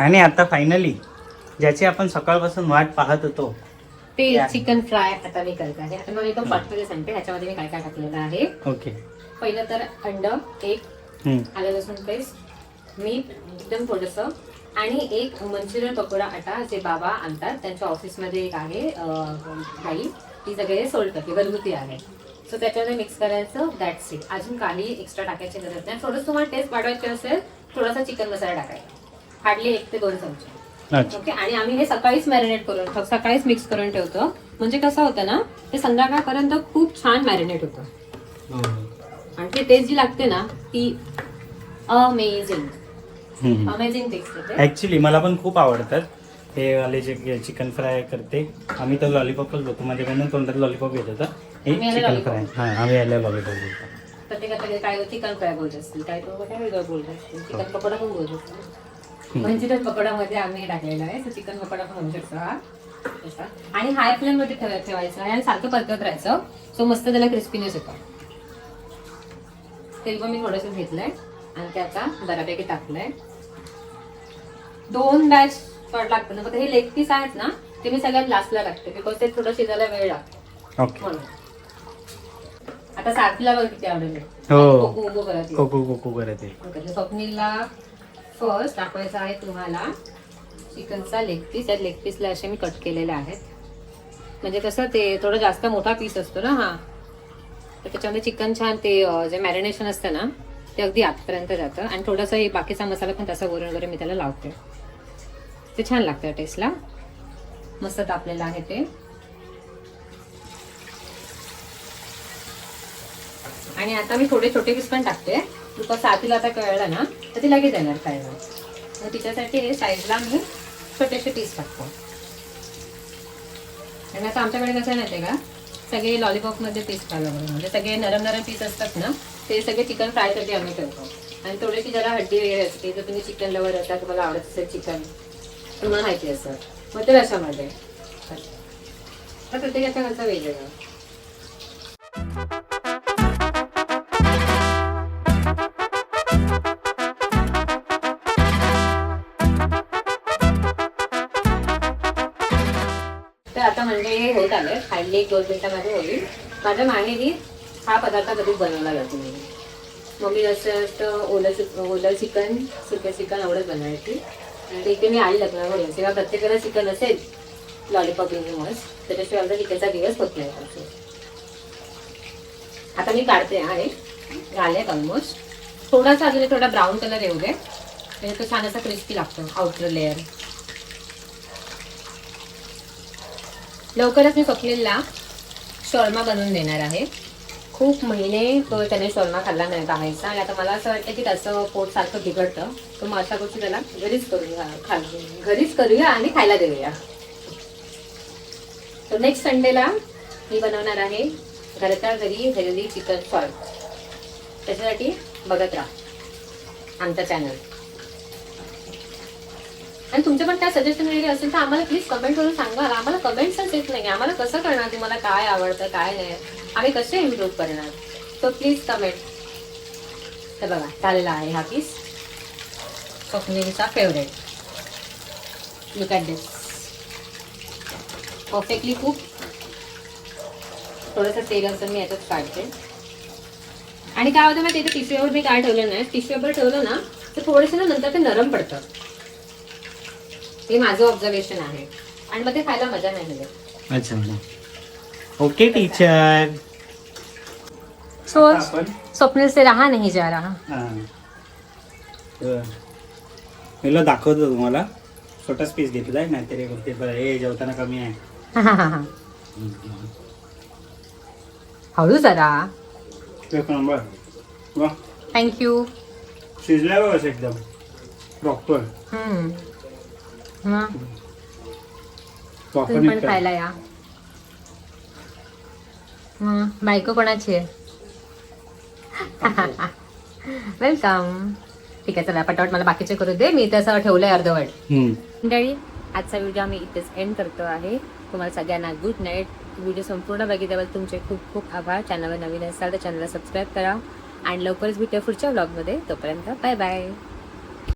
आणि आता फायनली ज्याची आपण सकाळपासून वाट पाहत होतो ते. चिकन फ्राय आता मी करत आहे. आता मला एकदम शॉर्टमध्ये सांगते ह्याच्यामध्ये मी काय काय टाकलेलं आहे. ओके पहिलं तर अंड एक. आलं लसूण पेस्ट मीठ एकदम थोडंसं आणि एक मंचुरियन पकोडा आटा जे बाबा आणतात त्यांच्या ऑफिसमध्ये एक आहे बाई ती सगळे सोल्ड करते घरगुती आहे. सो त्याच्यामध्ये मिक्स करायचं दॅट्स इट अजून काही एक्स्ट्रा टाकायची गरज नाही. थोडंसं तुम्हाला टेस्ट वाढवायची असेल थोडासा चिकन मसाला टाकायचा. हार्डली एक ते दोन चमचे. अच्छा. ओके? आणि आम्ही हे सकाळीच मॅरिनेट करून सकाळीच मिक्स करून ठेवतो. म्हणजे कसं होतं ना ते संध्याकाळपर्यंत खूप छान मॅरिनेट होतं. आणि ती टेस्ट जी लागते ना ती अमेझिंग अमेझिंग टेस्ट येते. ऍक्च्युली मला पण खूप आवडतात हे वाले जे चिकन फ्राय करते. आम्ही तर लॉलीपॉपच बोलतो माझ्याकडनं तोंडात लॉलीपॉप येत होता. हे चिकन फ्राय. हा आम्ही याला लॉलीपॉप बोलतो प्रत्येकाकडे काय चिकन फ्राय बोलत असतील. काय तो काय वेगळं बोलत असतील. चिकन पकोडा पण बोलत असतील. मंचुरियन पकोडामध्ये आम्ही टाकलेलं आहे. तर चिकन पकोडा पण होऊ शकतो. आणि हाय फ्लेममध्ये ठेवा- ठेवायचं आहे आणि सारखं परतत राहायचं. सो मस्त त्याला क्रिस्पीनेस येतो. तेल पण मी थोडंसं घेतलंय. आणि ते आता बऱ्यापैकी टाकलंय. दोन बॅच लागतं ना. फक्त हे लेग पीस आहेत ना ते मी सगळ्यात लास्टला टाकते. बिकॉज ते थोडं शिजायला वेळ लागतो. म्हणून. आता सारखीला बघ किती आवडेल. हो. कोको कोको करत आहे. फर्स्ट दाखवायचं आहे तुम्हाला. चिकनचा लेग पीस या लेग पीसला असे मी कट केलेले आहेत. म्हणजे कसं ते थोडं जास्त मोठा पीस असतो ना हा. तर त्याच्यामध्ये चिकन छान ते जे मॅरिनेशन असतं ना ते अगदी आतपर्यंत जातं. आणि थोडासा हे बाकीचा मसाला पण तसा वरून वगैरे मी त्याला लावते. ते छान लागतं टेस्टला मस्त तापलेलं आहे ते. आणि आता मी थोडे छोटे पीस पण टाकते. तुका साथीला आता कळलं ना. तर ती लगेच येणार खायला मग तिच्यासाठी साईडला मी छोटेसे पीस टाकतो. आणि आता आमच्याकडे कसं आहे ते का? सगळे लॉलीपॉपमध्ये पीस खायला म्हणून. म्हणजे सगळे नरम नरम पीस असतात ना ते सगळे चिकन फ्रायसाठी आम्ही ठेवतो आणि थोडीशी जरा हड्डी वगैरे असते जर तुम्ही चिकन लवर असता तुम्हाला आवडत असेल चिकन तुम्हाला माहिती असतं मग ते रशामध्ये तर कसं घरचा म्हणजे हे होत आलं. आहे खाली एक दोन मिनटामध्ये होईल. माझ्या माहेरी हा पदार्थ कधीच बनवला जातो मी मम्मी असं असतं ओलं चिक ओलं चिकन सुकं चिकन एवढंच बनवायची. आणि ते इथे मी आई लग्नावर होईल तेव्हा प्रत्येकाला चिकन असेल. लॉलीपॉप मस्त त्याच्याशिवाय आमचा चिकनचा दिवस होत नाही असं. आता मी काढते आहे झाले ऑलमोस्ट थोडासा अजून थोडा ब्राऊन कलर येऊ दे. म्हणजे तो छान असा क्रिस्पी लागतो आउटर लेअर लवकरच मी स्वप्नीलला शॉर्मा बनवून देणार आहे. खूप महिने तो त्याने शॉर्मा खाल्ला नाही खायचा आणि आता मला असं वाटतं की त्याचं पोट सारखं बिघडतं. तर मग अशा गोष्टी त्याला घरीच करूया खा घरीच करूया आणि खायला देऊया. तर नेक्स्ट संडेला मी बनवणार आहे घरच्या घरी हेल्दी चिकन सॉल्ट त्याच्यासाठी बघत राहा आमचा चॅनल आणि तुमचे पण काय सजेशन वगैरे असेल तर आम्हाला प्लीज कमेंट करून सांगा. आम्हाला कमेंट्सच येत नाही आम्हाला कसं करणार? तुम्हाला काय आवडतं काय नाही? आम्ही कसे इम्प्रूव्ह करणार? तर प्लीज कमेंट तर बघा चाललेला आहे हा piece स्वप्नीलचा favourite look at this perfectly खूप थोडंसं तेल असं मी याच्यात काढते. आणि काय होतं माहिती टिश्यू पेपर मी काय ठेवलं नाही? टिश्यू ठेवलं ना तर थोडेसे ना नंतर ते नरम पडतं. हे माझं ऑब्झर्वेशन आहे. आणि मग ते खायला मजा नाही मिळत अच्छा ओके टीचर सो स्वप्नील से रहा नहीं जा रहा पहिलं दाखवतो तुम्हाला. छोटाच पीस घेतलाय नाहीतरी बोलते बरं हे जेवताना कमी आहे. हळू जरा. एक नंबर वा. थँक्यू शिजलाय बघ असं एकदम. प्रॉपर तुम्ही पण खायला या. मग बायको कोणाची आहे? वेलकम ठीक आहे चला पटापट मला बाकीचे करू दे. मी तसं ठेवलंय अर्धवट. मंडळी आजचा व्हिडिओ आम्ही इथेच एंड करतो आहे. तुम्हाला सगळ्यांना गुड नाईट व्हिडिओ संपूर्ण बघितल्याबद्दल तुमचे खूप खूप आभार. चॅनलवर नवीन असाल तर चॅनलला सबस्क्राईब करा. आणि लवकरच भेटूया पुढच्या ब्लॉगमध्ये तोपर्यंत बाय बाय